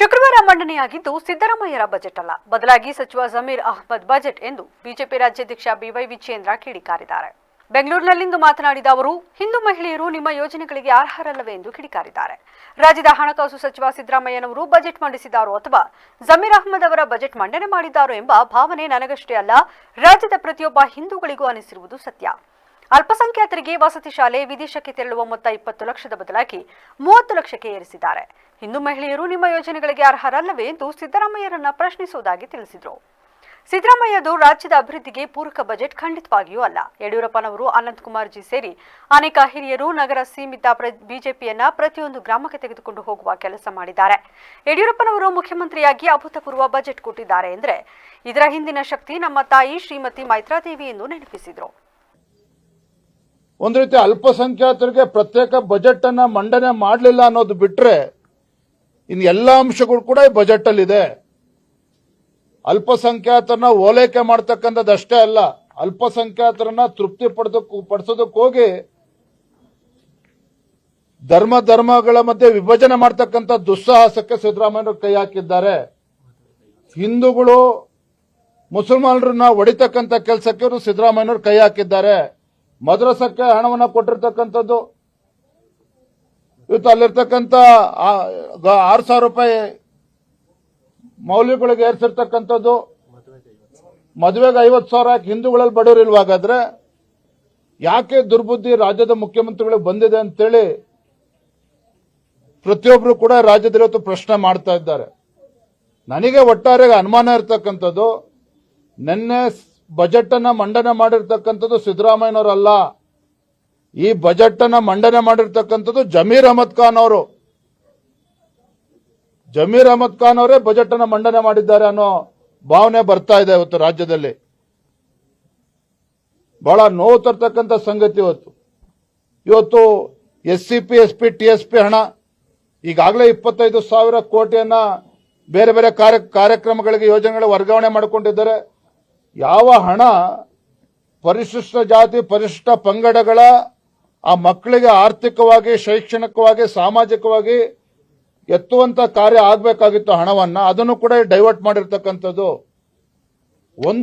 ಶುಕ್ರವಾರ ಮಂಡನೆಯಾಗಿದ್ದು ಸಿದ್ದರಾಮಯ್ಯರ ಬಜೆಟ್ ಅಲ್ಲ. ಬದಲಾಗಿ ಸಚಿವ ಜಮೀರ್ ಅಹ್ಮದ್ ಬಜೆಟ್ ಎಂದು ಬಿಜೆಪಿ ರಾಜ್ಯಾಧ್ಯಕ್ಷ ಬಿವೈ ವಿಜಯೇಂದ್ರ ಕಿಡಿಕಾರಿದ್ದಾರೆ. ಬೆಂಗಳೂರಿನಲ್ಲಿಂದು ಮಾತನಾಡಿದ ಅವರು, ಹಿಂದೂ ಮಹಿಳೆಯರು ನಿಮ್ಮ ಯೋಜನೆಗಳಿಗೆ ಅರ್ಹರಲ್ಲವೇ ಎಂದು ಕಿಡಿಕಾರಿದ್ದಾರೆ. ರಾಜ್ಯದ ಹಣಕಾಸು ಸಚಿವ ಸಿದ್ದರಾಮಯ್ಯನವರು ಬಜೆಟ್ ಮಂಡಿಸಿದ್ದಾರೋ ಅಥವಾ ಜಮೀರ್ ಅಹ್ಮದ್ ಅವರ ಬಜೆಟ್ ಮಂಡನೆ ಮಾಡಿದ್ದಾರೋ ಎಂಬ ಭಾವನೆ ನನಗಷ್ಟೇ ಅಲ್ಲ, ರಾಜ್ಯದ ಪ್ರತಿಯೊಬ್ಬ ಹಿಂದೂಗಳಿಗೂ ಅನಿಸಿರುವುದು ಸತ್ಯ. ಅಲ್ಪಸಂಖ್ಯಾತರಿಗೆ ವಸತಿ ಶಾಲೆ ವಿದೇಶಕ್ಕೆ ತೆರಳುವ ಮೊತ್ತ ಇಪ್ಪತ್ತು ಲಕ್ಷದ ಬದಲಾಗಿ ಮೂವತ್ತು ಲಕ್ಷಕ್ಕೆ ಏರಿಸಿದ್ದಾರೆ. ಹಿಂದೂ ಮಹಿಳೆಯರು ನಿಮ್ಮ ಯೋಜನೆಗಳಿಗೆ ಅರ್ಹರಲ್ಲವೇ ಎಂದು ಸಿದ್ದರಾಮಯ್ಯರನ್ನ ಪ್ರಶ್ನಿಸುವುದಾಗಿ ತಿಳಿಸಿದರು. ಸಿದ್ದರಾಮಯ್ಯದು ರಾಜ್ಯದ ಅಭಿವೃದ್ಧಿಗೆ ಪೂರಕ ಬಜೆಟ್ ಖಂಡಿತವಾಗಿಯೂ ಅಲ್ಲ. ಯಡಿಯೂರಪ್ಪನವರು ಅನಂತಕುಮಾರ್ ಜಿ ಸೇರಿ ಅನೇಕ ಹಿರಿಯರು ನಗರ ಸೀಮಿತ ಬಿಜೆಪಿಯನ್ನ ಪ್ರತಿಯೊಂದು ಗ್ರಾಮಕ್ಕೆ ತೆಗೆದುಕೊಂಡು ಹೋಗುವ ಕೆಲಸ ಮಾಡಿದ್ದಾರೆ. ಯಡಿಯೂರಪ್ಪನವರು ಮುಖ್ಯಮಂತ್ರಿಯಾಗಿ ಅಭೂತಪೂರ್ವ ಬಜೆಟ್ ಕೊಟ್ಟಿದ್ದಾರೆ. ಎಂದರೆ ಇದರ ಹಿಂದಿನ ಶಕ್ತಿ ನಮ್ಮ ತಾಯಿ ಶ್ರೀಮತಿ ಮೈತ್ರಾದೇವಿ ಎಂದು ನೆನಪಿಸಿದರು. ಒಂದು ರೀತಿ ಅಲ್ಪಸಂಖ್ಯಾತರಿಗೆ ಪ್ರತ್ಯೇಕ ಬಜೆಟ್ ಅನ್ನ ಮಂಡನೆ ಮಾಡಲಿಲ್ಲ ಅನ್ನೋದು ಬಿಟ್ರೆ ಇನ್ನು ಎಲ್ಲ ಅಂಶಗಳು ಕೂಡ ಈ ಬಜೆಟ್ ಅಲ್ಲಿ ಇದೆ ಅಲ್ಪಸಂಖ್ಯಾತರನ್ನ ಓಲೈಕೆ ಮಾಡ್ತಕ್ಕಂಥದ್ದು ಅಷ್ಟೇ ಅಲ್ಲ, ಅಲ್ಪಸಂಖ್ಯಾತರನ್ನ ತೃಪ್ತಿ ಪಡೆದಕ್ಕೆ ಪಡಿಸೋದಕ್ಕೆ ಹೋಗಿ ಧರ್ಮ ಧರ್ಮಗಳ ಮಧ್ಯೆ ವಿಭಜನೆ ಮಾಡ್ತಕ್ಕಂಥ ದುಸ್ಸಾಹಸಕ್ಕೆ ಸಿದ್ದರಾಮಯ್ಯ ಕೈ ಹಾಕಿದ್ದಾರೆ. ಹಿಂದೂಗಳು ಮುಸಲ್ಮಾನರನ್ನ ಹೊಡಿತಕ್ಕಂಥ ಕೆಲಸಕ್ಕೆ ಇವರು ಕೈ ಹಾಕಿದ್ದಾರೆ. ಮದ್ರಸಕ್ಕೆ ಹಣವನ್ನು ಕೊಟ್ಟಿರ್ತಕ್ಕಂಥದ್ದು. ಇವತ್ತು ಅಲ್ಲಿರ್ತಕ್ಕಂಥ ಆರು ಸಾವಿರ ರೂಪಾಯಿ ಮೌಲ್ಯಗಳಿಗೆ ಏರ್ಸಿರ್ತಕ್ಕಂಥದ್ದು. ಮದುವೆಗೆ ಐವತ್ತು ಸಾವಿರ ಹಿಂದೂಗಳಲ್ಲಿ ಬಡವರು ಇಲ್ವಾಗಾದ್ರೆ ಯಾಕೆ ದುರ್ಬುದ್ಧಿ ರಾಜ್ಯದ ಮುಖ್ಯಮಂತ್ರಿಗಳಿಗೆ ಬಂದಿದೆ ಅಂತೇಳಿ ಪ್ರತಿಯೊಬ್ಬರು ಕೂಡ ರಾಜ್ಯದಲ್ಲಿ ಇವತ್ತು ಪ್ರಶ್ನೆ ಮಾಡ್ತಾ ಇದ್ದಾರೆ. ನನಗೆ ಒಟ್ಟಾರೆ ಅನುಮಾನ ಇರತಕ್ಕಂಥದ್ದು, ನಿನ್ನೆ ಬಜೆಟ್ ಅನ್ನ ಮಂಡನೆ ಮಾಡಿರ್ತಕ್ಕಂಥದ್ದು ಸಿದ್ದರಾಮಯ್ಯನವರಲ್ಲ. ಈ ಬಜೆಟ್ ಅನ್ನ ಮಂಡನೆ ಮಾಡಿರ್ತಕ್ಕಂಥದ್ದು ಜಮೀರ್ ಅಹಮದ್ ಖಾನ್ ಅವರು. ಜಮೀರ್ ಅಹಮದ್ ಖಾನ್ ಅವರೇ ಬಜೆಟ್ ಅನ್ನ ಮಂಡನೆ ಮಾಡಿದ್ದಾರೆ ಅನ್ನೋ ಭಾವನೆ ಬರ್ತಾ ಇದೆ ಇವತ್ತು ರಾಜ್ಯದಲ್ಲಿ. ಬಹಳ ನೋವು ತರ್ತಕ್ಕಂಥ ಸಂಗತಿ ಇವತ್ತು. ಇವತ್ತು S C P S P T S P ಹಣ ಈಗಾಗಲೇ ಇಪ್ಪತ್ತೈದು ಸಾವಿರ ಕೋಟಿಯನ್ನ ಬೇರೆ ಬೇರೆ ಕಾರ್ಯ ಕಾರ್ಯಕ್ರಮಗಳಿಗೆ, ಯೋಜನೆಗಳಿಗೆ ವರ್ಗಾವಣೆ ಮಾಡಿಕೊಂಡಿದ್ದಾರೆ. ಯಾವ ಹಣ ಪರಿಶಿಷ್ಟ ಜಾತಿ, ಪರಿಶಿಷ್ಟ ಪಂಗಡಗಳ ಆ ಮಕ್ಕಳಿಗೆ ಆರ್ಥಿಕವಾಗಿ, ಶೈಕ್ಷಣಿಕವಾಗಿ, ಸಾಮಾಜಿಕವಾಗಿ ಎತ್ತುವಂತ ಕಾರ್ಯ ಆಗಬೇಕಾಗಿತ್ತು ಹಣವನ್ನ, ಅದನ್ನು ಕೂಡ ಡೈವರ್ಟ್ ಮಾಡಿರ್ತಕ್ಕಂಥದ್ದು. ಒಂದು